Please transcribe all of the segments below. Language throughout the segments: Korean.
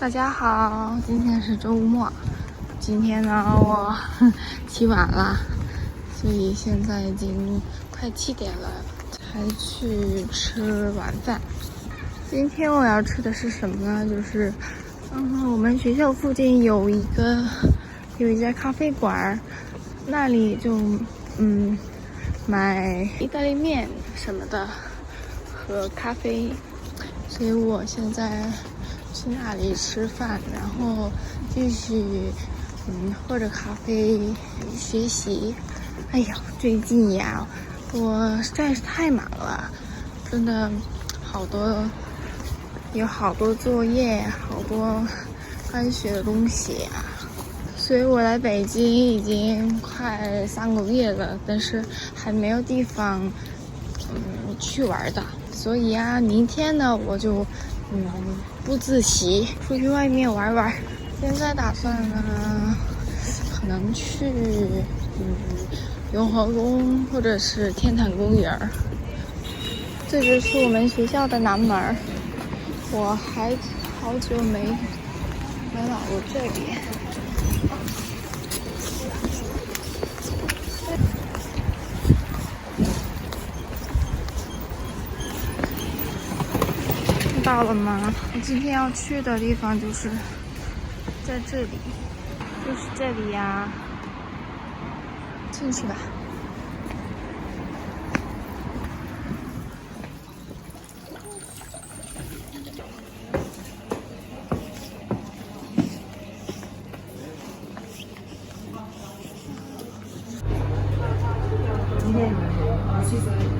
大家好，今天是周末。今天呢，我 起晚了，所以现在已经快七点了，才去吃晚饭。今天我要吃的是什么呢？就是，嗯，我们学校附近有一个有一家咖啡馆，那里就嗯买意大利面什么的和咖啡，所以我现在去那里吃饭，然后继续嗯喝着咖啡学习。哎呀，最近呀，我实在是太忙了，真的好多有好多作业，好多该学的东西呀。所以我来北京已经快三个月了，但是还没有地方嗯去玩的。所以啊，明天呢我就嗯不自习，出去外面玩玩。现在打算呢，可能去嗯雍和宫或者是天坛公园。这就是我们学校的南门，我还好久没没来过这里。到了吗？我今天要去的地方就是在这里，就是这里呀！进去吧。欢迎，谢谢。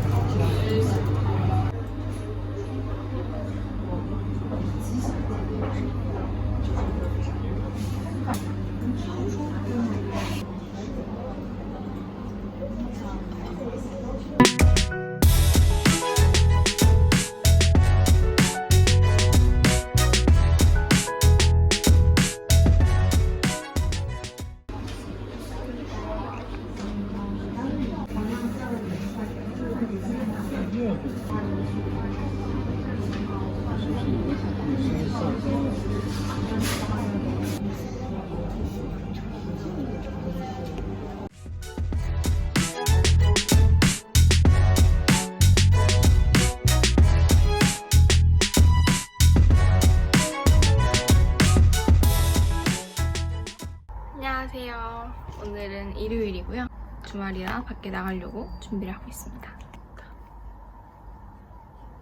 주말이라 밖에 나가려고 준비를 하고 있습니다.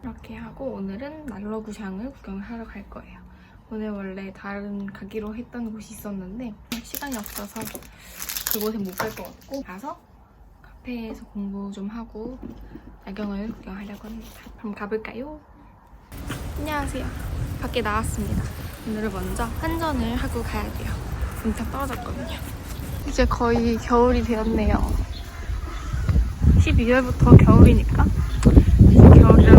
이렇게 하고 오늘은 난로구샹을 구경하러 갈 거예요. 오늘 원래 다른 가기로 했던 곳이 있었는데 시간이 없어서 그곳에 못 갈 것 같고 가서 카페에서 공부 좀 하고 야경을 구경하려고 합니다. 그럼 가볼까요? 안녕하세요. 밖에 나왔습니다. 오늘은 먼저 환전을 하고 가야 돼요. 엄청 떨어졌거든요. 이제 거의 겨울이 되었네요. 12월부터 겨울이니까 이제 겨울이라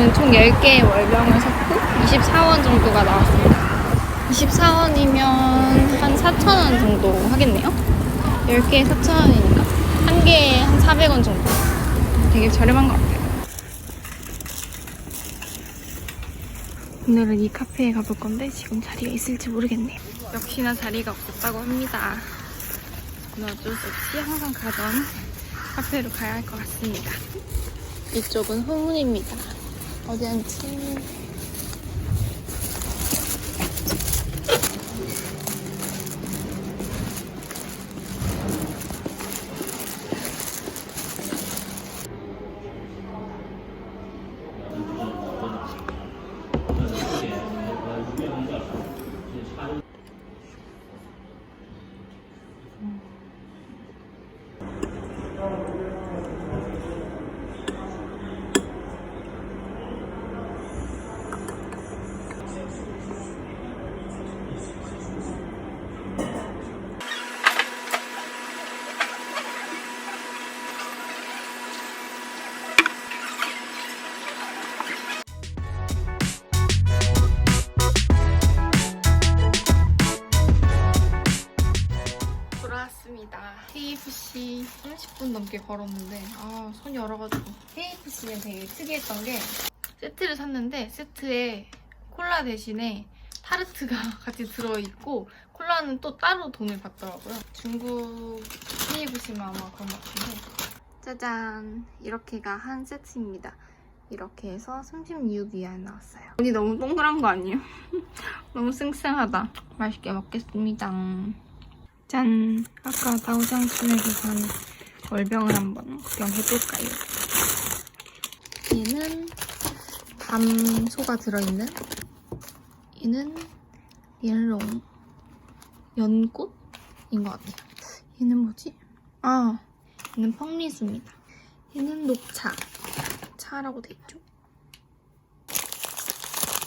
저는 총 10개의 월병을 샀고 24원 정도가 나왔습니다. 24원이면 한 4,000원 정도 하겠네요. 10개에 4,000원이니까 한 개에 한 400원 정도. 되게 저렴한 것 같아요. 오늘은 이 카페에 가볼 건데 지금 자리가 있을지 모르겠네요. 역시나 자리가 없었다고 합니다. 저는 어쩔 수 없이 항상 가던 카페로 가야 할 것 같습니다. 이쪽은 후문입니다. 어디 앉지? 음. 넘게 걸었는데 아 손이 얼어가지고 KFC는 되게 특이했던 게 세트를 샀는데 세트에 콜라 대신에 타르트가 같이 들어있고 콜라는 또 따로 돈을 받더라고요. 중국 KFC만 아마 그런 것 같은데 짜잔 이렇게가 한 세트입니다. 이렇게 해서 36위안 나왔어요. 여기 너무 동그란 거 아니에요? 너무 쌩쌩하다. 맛있게 먹겠습니다. 짠! 아까 다우장춘에서 산 월병을 한번 구경해볼까요? 얘는 밤소가 들어있는 얘는 옌롱 연꽃인 것 같아요. 얘는 뭐지? 아, 얘는 펑리수입니다. 얘는 녹차. 차라고 돼 있죠?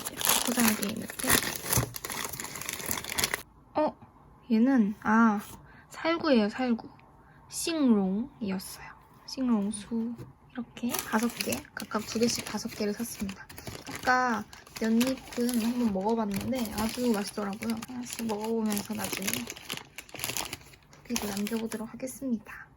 이렇게 포장이 되어 있는데 어? 얘는 아 살구예요 살구. 싱롱이었어요. 싱롱수. 이렇게 다섯 개 각각 두 개씩 다섯 개를 샀습니다. 아까 연잎은 한번 먹어봤는데 아주 맛있더라고요. 하나씩 먹어보면서 나중에 후기를 남겨보도록 하겠습니다